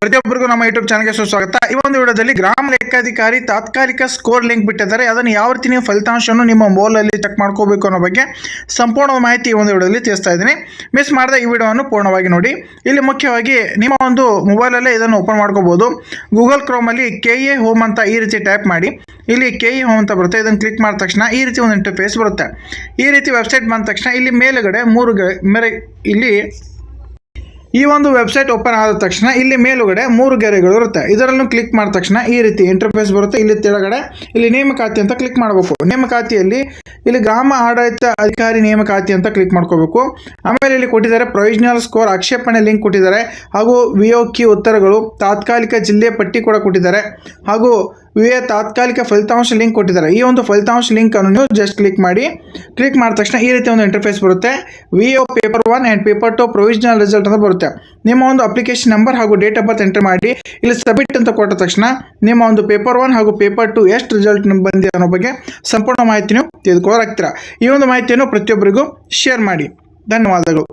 ಪ್ರತಿಯೊಬ್ಬರಿಗೂ ನಮ್ಮ ಯೂಟ್ಯೂಬ್ ಚಾನಲ್ಗೆ ಸುಸ್ವಾಗತ. ಈ ಒಂದು ವಿಡಿಯೋದಲ್ಲಿ ಗ್ರಾಮ ಲೆಕ್ಕಾಧಿಕಾರಿ ತಾತ್ಕಾಲಿಕ ಸ್ಕೋರ್ ಲಿಂಕ್ ಬಿಟ್ಟಿದ್ದಾರೆ. ಅದನ್ನು ಯಾವ ರೀತಿ ನೀವು ಫಲಿತಾಂಶವನ್ನು ನಿಮ್ಮ ಮೊಬೈಲಲ್ಲಿ ಚೆಕ್ ಮಾಡ್ಕೋಬೇಕು ಅನ್ನೋ ಬಗ್ಗೆ ಸಂಪೂರ್ಣ ಮಾಹಿತಿ ಈ ಒಂದು ವಿಡಿಯೋದಲ್ಲಿ ತಿಳಿಸ್ತಾ ಇದ್ದೀನಿ. ಮಿಸ್ ಮಾಡದೆ ಈ ವಿಡಿಯೋವನ್ನು ಪೂರ್ಣವಾಗಿ ನೋಡಿ. ಇಲ್ಲಿ ಮುಖ್ಯವಾಗಿ ನಿಮ್ಮ ಒಂದು ಮೊಬೈಲಲ್ಲೇ ಇದನ್ನು ಓಪನ್ ಮಾಡ್ಕೋಬೋದು ಗೂಗಲ್ ಕ್ರೋಮಲ್ಲಿ ಕೆ ಎ ಹೋಮ್ ಅಂತ ಈ ರೀತಿ ಟೈಪ್ ಮಾಡಿ. ಇಲ್ಲಿ ಕೆ ಇ ಹೋಮ್ ಅಂತ ಬರುತ್ತೆ. ಇದನ್ನು ಕ್ಲಿಕ್ ಮಾಡಿದ ತಕ್ಷಣ ಈ ರೀತಿ ಒಂದು ಇಂಟರ್ಫೇಸ್ ಬರುತ್ತೆ. ಈ ರೀತಿ ವೆಬ್ಸೈಟ್ ಬಂದ ತಕ್ಷಣ ಇಲ್ಲಿ ಮೇಲುಗಡೆ ಮೂರು ಮೇರೆ ಇಲ್ಲಿ ಈ ಒಂದು ವೆಬ್ಸೈಟ್ ಓಪನ್ ಆದ ತಕ್ಷಣ ಇಲ್ಲಿ ಮೇಲುಗಡೆ ಮೂರು ಗೆರೆಗಳು ಇರುತ್ತೆ. ಇದರಲ್ಲೂ ಕ್ಲಿಕ್ ಮಾಡಿದ ತಕ್ಷಣ ಈ ರೀತಿ ಇಂಟರ್ಫೇಸ್ ಬರುತ್ತೆ. ಇಲ್ಲಿ ತೆಳಗಡೆ ಇಲ್ಲಿ ನೇಮಕಾತಿ ಅಂತ ಕ್ಲಿಕ್ ಮಾಡಬೇಕು. ನೇಮಕಾತಿಯಲ್ಲಿ ಇಲ್ಲಿ ಗ್ರಾಮ ಆಡಳಿತ ಅಧಿಕಾರಿ ನೇಮಕಾತಿ ಅಂತ ಕ್ಲಿಕ್ ಮಾಡ್ಕೋಬೇಕು. ಆಮೇಲೆ ಇಲ್ಲಿ ಕೊಟ್ಟಿದ್ದಾರೆ ಪ್ರೊವಿಷನಲ್ ಸ್ಕೋರ್ ಆಕ್ಷೇಪಣೆ ಲಿಂಕ್ ಕೊಟ್ಟಿದ್ದಾರೆ. ಹಾಗೂ ವಿಯೋಕಿ ಉತ್ತರಗಳು, ತಾತ್ಕಾಲಿಕ ಜಿಲ್ಲೆ ಪಟ್ಟಿ ಕೂಡ ಕೊಟ್ಟಿದ್ದಾರೆ. ಹಾಗೂ ವಿ ಎ ತಾತ್ಕಾಲಿಕ ಫಲಿತಾಂಶ ಲಿಂಕ್ ಕೊಟ್ಟಿದ್ದಾರೆ. ಈ ಒಂದು ಫಲಿತಾಂಶ ಲಿಂಕ್ ಅನ್ನು ನೀವು ಜಸ್ಟ್ ಕ್ಲಿಕ್ ಮಾಡಿ ಕ್ಲಿಕ್ ಮಾಡಿದ ತಕ್ಷಣ ಈ ರೀತಿ ಒಂದು ಇಂಟರ್ಫೇಸ್ ಬರುತ್ತೆ. V paper one and paper two provisional result ಅಂತ ಬರುತ್ತೆ. ನಿಮ್ಮ ಒಂದು ಅಪ್ಲಿಕೇಶನ್ ನಂಬರ್ ಹಾಗೂ ಡೇಟ್ ಆಫ್ ಬರ್ತ್ ಎಂಟರ್ ಮಾಡಿ, ಇಲ್ಲಿ ಸಬ್ಮಿಟ್ ಅಂತ ಕೊಟ್ಟ ತಕ್ಷಣ ನಿಮ್ಮ ಒಂದು ಪೇಪರ್ ಒನ್ ಹಾಗೂ ಪೇಪರ್ ಟು ಎಷ್ಟು ರಿಸಲ್ಟ್ ಬಂದಿದೆ ಅನ್ನೋ ಬಗ್ಗೆ ಸಂಪೂರ್ಣ ಮಾಹಿತಿ ನೀವು ತೆಗೆದುಕೊಳ್ಳೋರಾಗ್ತೀರಾ. ಈ ಒಂದು ಮಾಹಿತಿಯನ್ನು ಪ್ರತಿಯೊಬ್ಬರಿಗೂ ಶೇರ್ ಮಾಡಿ. ಧನ್ಯವಾದಗಳು.